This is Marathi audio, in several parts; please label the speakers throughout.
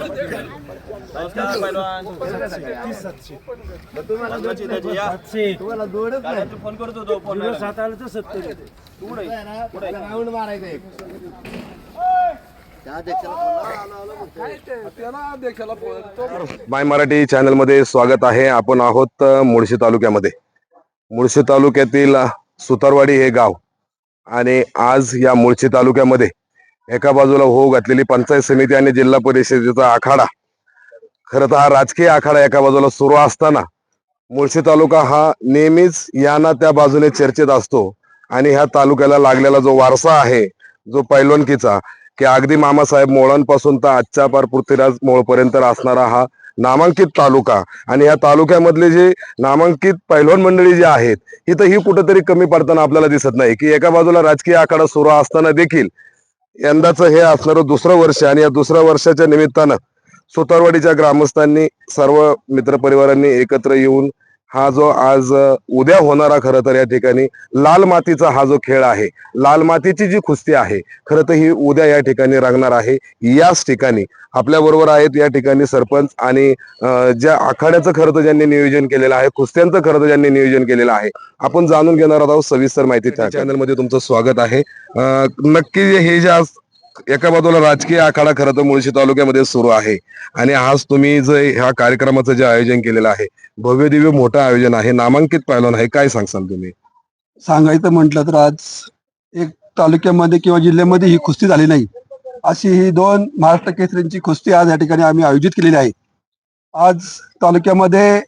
Speaker 1: नमस्कार पैलवान. महत्वाची त्याची या गाड्यातून फोन करत होतो फोन सात आलं तर सत्तर. कुठे कुठे
Speaker 2: माय मराठी चॅनलमध्ये स्वागत आहे. आपण आहोत मुळशी तालुक्यामध्ये. मुळशी तालुक्यातील सुतारवाडी हे गाव. आणि आज या मुळशी तालुक्यामध्ये एका बाजूला हो घातलेली पंचायत समिती आणि जिल्हा परिषदेचा आखाडा. खरं तर हा राजकीय आखाडा एका बाजूला सुरू असताना मुळशी तालुका हा नेहमीच याना त्या बाजूने चर्चेत असतो आणि ह्या तालुक्याला लागलेला जो वारसा आहे जो पैलवणकीचा की अगदी मामासाहेब मोळांपासून तर आजच्या पार पृथ्वीराज मोळपर्यंत असणारा हा नामांकित तालुका आणि या तालुक्यामधले जे नामांकित पैलवान मंडळी जी आहेत ही तर ही कुठंतरी कमी पडताना आपल्याला दिसत नाही की एका बाजूला राजकीय आखाडा सुरू असताना देखील यंदाचं हे असणारं दुसरं वर्ष आणि या दुसऱ्या वर्षाच्या निमित्तानं सुतारवाडीच्या ग्रामस्थांनी सर्व मित्रपरिवारांनी एकत्र येऊन हा जो आज उद्या होणारा खरं तर या ठिकाणी लाल मातीचा हा जो खेळ आहे लाल मातीची जी कुस्ती आहे खरं तर ही उद्या या ठिकाणी रंगणार आहे. याच ठिकाणी आपल्या बरोबर आहेत या ठिकाणी सरपंच आणि ज्या आखाड्याचं खरं तर ज्यांनी नियोजन केलेलं आहे कुस्त्यांचं खरं तर ज्यांनी नियोजन केलेलं आहे आपण जाणून घेणार आहोत सविस्तर माहिती त्या चॅनलमध्ये तुमचं स्वागत आहे. नक्की हे जे आज एका बाजूला राजकीय आखाडा खरं तर मुळशी तालुक्यामध्ये सुरू आहे. आणि आज तुम्ही जे ह्या कार्यक्रमाचं जे आयोजन केलेलं आहे भव्य दिव्य मोठं आयोजन आहे नामांकित पाहिलं आहे काय सांगसाल तुम्ही?
Speaker 3: सांगायचं म्हटलं तर आज एक तालुक्यामध्ये किंवा जिल्ह्यामध्ये ही कुस्ती झाली नाही. अशी ही दोन महाराष्ट्र केसरींची कुस्ती आज या ठिकाणी आम्ही आयोजित केलेली आहे. आज तालुक्यामध्ये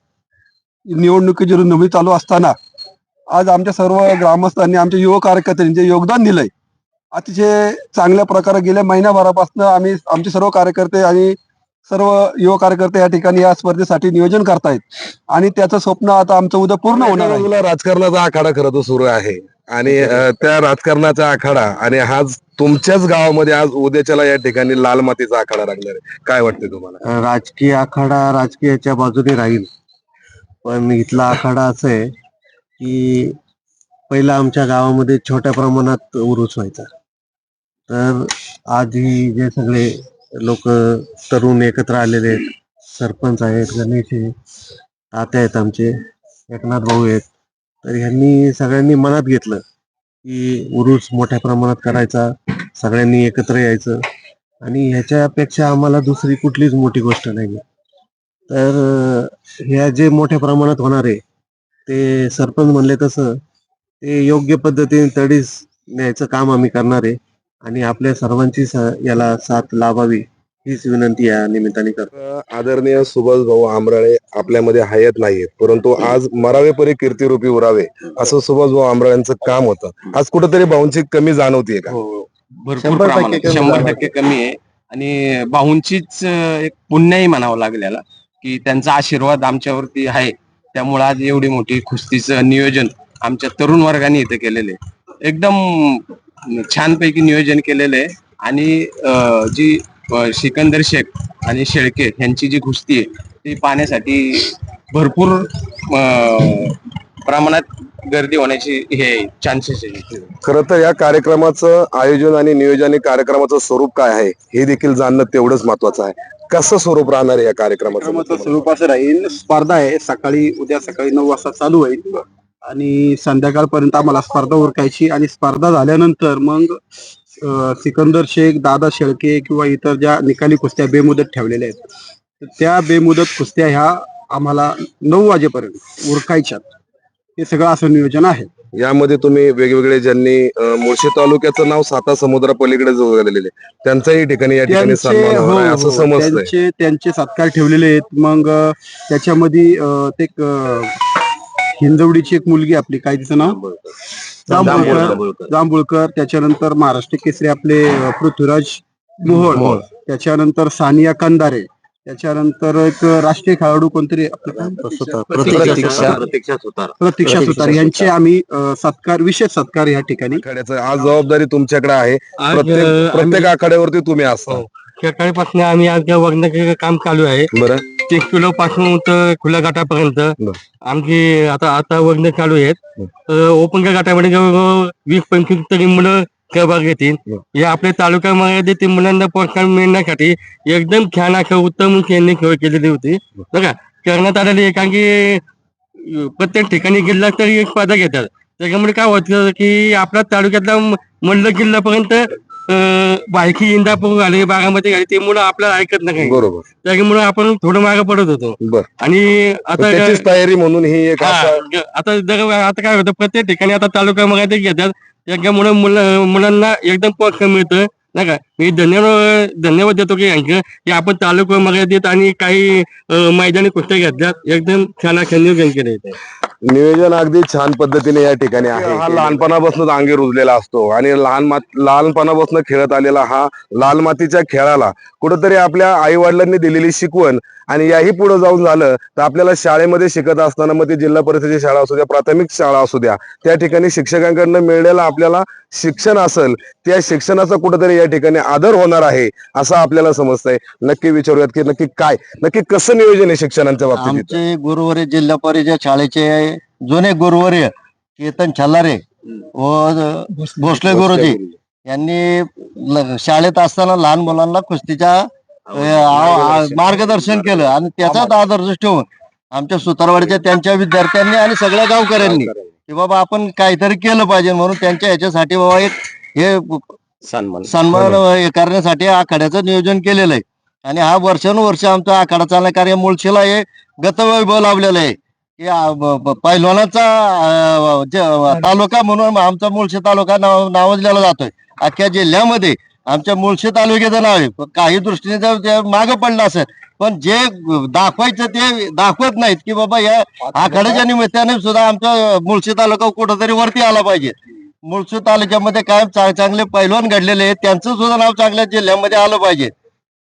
Speaker 3: निवडणुकीची रणधुमाळी चालू असताना आज आमच्या सर्व ग्रामस्थांनी आमच्या युवक कार्यकर्त्यांनी जे योगदान दिलंय अतिशय चांगल्या प्रकारे गेल्या महिन्याभरापासून आम्ही आमचे सर्व कार्यकर्ते आणि सर्व युवा कार्यकर्ते या ठिकाणी या स्पर्धेसाठी नियोजन करतायत. आणि त्याचं स्वप्न आता आमचं उद्या पूर्ण होणार आहे.
Speaker 2: राजकारणाचा आखाडा खरं तर सुरू आहे. आणि अ, त्या राजकारणाचा आखाडा आणि आज तुमच्याच गावामध्ये आज उद्याच्याला या ठिकाणी लाल मातीचा आखाडा लागणार आहे. काय वाटतंय तुम्हाला?
Speaker 4: राजकीय आखाडा राजकीयाच्या बाजूने राहील. पण इथला आखाडा असं आहे की पहिला आमच्या गावामध्ये छोट्या प्रमाणात उरूस व्हायचा. तर आज ही जे सगळे लोक तरुण एकत्र आलेले आहेत सरपंच आहेत गणेश आहे तात्या आहेत आमचे एकनाथ भाऊ आहेत. तर ह्यांनी सगळ्यांनी मनात घेतलं की उरूस मोठ्या प्रमाणात करायचा सगळ्यांनी एकत्र यायचं. आणि ह्याच्यापेक्षा आम्हाला दुसरी कुठलीच मोठी गोष्ट नाही तर ह्या जे मोठ्या प्रमाणात होणार आहे ते सरपंच म्हणले तसं ते योग्य पद्धतीने तडीस न्यायचं काम आम्ही करणार आहे. आणि आपल्या सर्वांची याला साथ लाभावी हीच विनंती या निमित्ताने करतो.
Speaker 2: आदरणीय सुभाष भाऊ आमराळे आपल्यामध्ये हयात नाहीयेत परंतु आज मरावे परी कीर्तिरूपी उरावे असं सुभाष भाऊ आमराळेंचं काम होतं. आज कुठेतरी भाऊंची कमी जाणवतीये का?
Speaker 5: भरपूर
Speaker 4: शंभर टक्के
Speaker 5: प्रमाणात
Speaker 4: कमी
Speaker 5: शंभर. टक्के कमी आहे. आणि भाऊंचीच एक पुण्याही म्हणावं लागेल याला की त्यांचा आशीर्वाद आमच्यावरती आहे. त्यामुळे आज एवढी मोठी कुस्तीचं नियोजन आमच्या तरुण वर्गाने इथे केलेले एकदम छानपैकी नियोजन केलेलं आहे. आणि अं, जी सिकंदर शेख आणि शेळके यांची जी कुस्ती आहे ती पाहण्यासाठी भरपूर प्रमाणात गर्दी होण्याची हे चान्सेस आहे.
Speaker 2: खरं तर या कार्यक्रमाचं आयोजन आणि नियोजन आणि कार्यक्रमाचं स्वरूप काय आहे हे देखील जाणणं तेवढंच महत्वाचं आहे. कसं स्वरूप राहणार आहे या कार्यक्रमाचं?
Speaker 3: कार्यक्रमाचं स्वरूप असं राहील स्पर्धा आहे सकाळी उद्या सकाळी नऊ वाजता चालू होईल. आणि संध्याकाळपर्यंत आम्हाला स्पर्धा उरकायची आणि स्पर्धा झाल्यानंतर मग सिकंदर शेख दादा शेळके किंवा इतर ज्या निकाली कुस्त्या बेमुदत ठेवलेल्या आहेत त्या बेमुदत कुस्त्या ह्या आम्हाला नऊ वाजेपर्यंत उरकायच्यात. हे सगळं असं नियोजन आहे.
Speaker 2: यामध्ये तुम्ही वेगवेगळे ज्यांनी मुळशी तालुक्याचं नाव साता समुद्रा पलीकडे जोडलेले त्यांच्याही ठिकाणी या ठिकाणी
Speaker 3: हो,
Speaker 2: असं
Speaker 3: हो,
Speaker 2: समजतंय.
Speaker 3: त्यांचे सत्कार ठेवलेले आहेत. मग त्याच्यामध्ये ते हिंजवडीची एक मुलगी आपली काय तिचं नाव? जांभूळकर. जांभूळकर. त्याच्यानंतर महाराष्ट्र केसरी आपले पृथ्वीराज मोहोळ. त्याच्यानंतर सानिया कंदारे. त्याच्यानंतर एक राष्ट्रीय खेळाडू कोणतरी?
Speaker 4: प्रतीक्षा. प्रतीक्षा. सुतार.
Speaker 3: प्रतीक्षा सुतार. यांचे आम्ही सत्कार विशेष सत्कार या ठिकाणी
Speaker 2: आज जबाबदारी तुमच्याकडे आहे. प्रत्येक आखाड्यावरती तुम्ही असता.
Speaker 6: सकाळपासून आम्ही आज वगण्याचे काम चालू आहे.
Speaker 2: बरं.
Speaker 6: एक किलो पासून तर खुल्या घाटापर्यंत.
Speaker 2: बर.
Speaker 6: आमची आता आता वगणे चालू आहेत. तर ओपन गटामध्ये जवळजवळ वीस पंचवीस तरी मुलं सहभाग घेतील या आपल्या तालुक्यामध्ये ते मुलांना प्रोत्साहन मिळण्यासाठी एकदम छान असं उत्तम त्यांनी खेळ केलेली होती. बघा करण्यात आलेली कारण की प्रत्येक ठिकाणी गेला तरी एक स्पर्धा घेतात. त्याच्यामुळे काय होतं की आपल्या तालुक्यातला मंडल जिल्ह्यापर्यंत अं, बायकी इंदापूर आले बागामध्ये आले ते मुलं आपल्याला ऐकत नाही.
Speaker 2: बरोबर.
Speaker 6: त्याच्यामुळे आपण थोडं मागे पडत होतो.
Speaker 2: बर.
Speaker 6: आणि आता
Speaker 2: त्याचीच तयारी म्हणून ही एक असा-
Speaker 6: आता जर आता काय होतं प्रत्येक ठिकाणी आता तालुक्यामध्ये ते घेतात. त्याच्यामुळे मुलं मुलांना एकदम प्रोत्साहन मिळतं. नाही का? मी धन्यवाद धन्यवाद देतो की यांचं की आपण तालुका मर्यादित आणि काही मैदानी कुस्त्या घेतल्यात. एकदम छान नियोजन केलं
Speaker 2: नियोजन अगदी छान पद्धतीने या ठिकाणी आहे. हा लहानपणापासून अंगी रुजलेला असतो आणि लहान मात लहानपणापासून खेळत आलेला हा लाल मातीच्या खेळाला कुठंतरी आपल्या आई वडिलांनी दिलेली शिकवण आणि याही पुढे जाऊन झालं तर आपल्याला शाळेमध्ये शिकत असताना मग ती जिल्हा परिषदेची शाळा असू द्या प्राथमिक शाळा असू द्या त्या ठिकाणी शिक्षकांकडनं मिळलेलं आपल्याला शिक्षण असेल त्या शिक्षणाचा कुठंतरी या ठिकाणी आदर होणार आहे असं आपल्याला समजतंय. नक्की विचारूयात की नक्की काय नक्की कसं नियोजन आहे शिक्षणाच्या बाबतीत?
Speaker 4: आमचे गुरुवर्य जिल्हा परिषद शाळेचे जुने गुरुवर्य केतन छल्लारे व भोसले गुरुजी यांनी ल- शाळेत असताना लहान मुलांना कुस्तीच्या अ, आ- आ- मार्गदर्शन केलं. आणि त्याचाच आदर्श ठेवून आमच्या सुतारवाडीच्या त्यांच्या विद्यार्थ्यांनी आणि सगळ्या गावकऱ्यांनी. की बाबा आपण काहीतरी केलं पाहिजे म्हणून त्यांच्या ह्याच्यासाठी बाबा एक हे
Speaker 5: सन्मान.
Speaker 4: सन्मान हे करण्यासाठी आखाड्याचं नियोजन केलेलं आहे. आणि हा वर्षानुवर्ष आमचा आखाडा चालणार कार्य मुळशीला हे गतवैभव लावलेलं आहे. की पैलवानाचा तालुका म्हणून आमचा मुळशी तालुका नाव नावाजलेला जातोय. अख्ख्या जिल्ह्यामध्ये आमच्या मुळशी तालुक्याचं नाव आहे. काही दृष्टीने जर मागं पडलं असेल पण जे दाखवायचं ते दाखवत नाहीत की बाबा या आखाड्याच्या निमित्ताने सुद्धा आमचा मुळशी तालुका कुठंतरी वरती आला पाहिजे. मुळशी तालुक्यामध्ये कायम चांगले पैलवान घडलेले आहेत. त्यांचं सुद्धा नाव चांगल्या जिल्ह्यामध्ये आलं पाहिजे.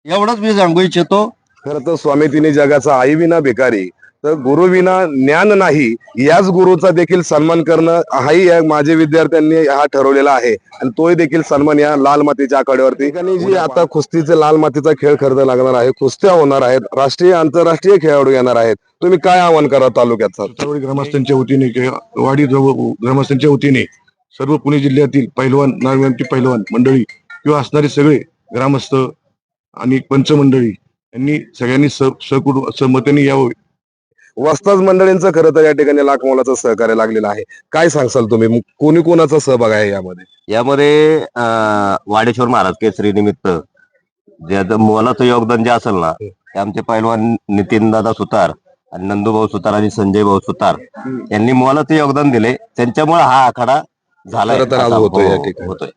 Speaker 4: एवढंच मी सांगू इच्छितो.
Speaker 2: खरं तर स्वामी तिने जगाचा आई विना बेकारी तर गुरु विना ज्ञान नाही याच गुरुचा देखील सन्मान करणं हाही या माझे विद्यार्थ्यांनी हा ठरवलेला आहे. आणि तोही देखील सन्मान या लाल मातीच्या आखाड्यावरती आणि जी आता कुस्तीचे लाल मातीचा खेळ खरेदी लागणार आहे कुस्त्या होणार आहेत राष्ट्रीय आंतरराष्ट्रीय खेळाडू येणार आहेत. तुम्ही काय आवाहन करा तालुक्यात सर?
Speaker 7: ग्रामस्थांच्या वतीने किंवा वाडी जवळ ग्रामस्थांच्या वतीने सर्व पुणे जिल्ह्यातील पैलवान नागरिकांची पैलवान मंडळी किंवा असणारे सगळे ग्रामस्थ आणि पंचमंडळी यांनी सगळ्यांनी स सकुटुंब सहमतीने यावं.
Speaker 2: वस्ताज मंडळींचं खरं तर या ठिकाणी लाख मोलाचं सहकार्य लागलेलं आहे. काय सांगसाल तुम्ही? कोणी कोणाचा सहभाग आहे यामध्ये?
Speaker 8: यामध्ये अं, वाडेश्वर महाराज केसरी निमित्त ज्याचं मोलाचं योगदान जे असेल ना ते आमचे पैलवान नितीन दादा सुतार आणि नंदूभाऊ सुतार आणि संजय भाऊ सुतार यांनी मोलाचं योगदान दिले. त्यांच्यामुळे हा आखाडा झाला
Speaker 2: खरं तर आज होतोय या ठिकाणी.
Speaker 8: होतोय.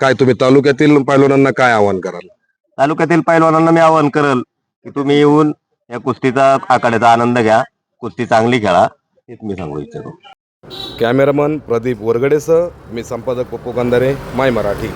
Speaker 2: काय तुम्ही तालुक्यातील पैलवानांना काय आवाहन कराल?
Speaker 8: तालुक्यातील पैलवानांना मी आवाहन करल की तुम्ही येऊन या कुस्तीचा आखाड्याचा आनंद घ्या. कुस्ती चांगली खेळा हेच मी सांगू इच्छितो.
Speaker 2: कॅमेरामन प्रदीप वरगडेसह मी संपादक पप्पू कंदारे माय मराठी.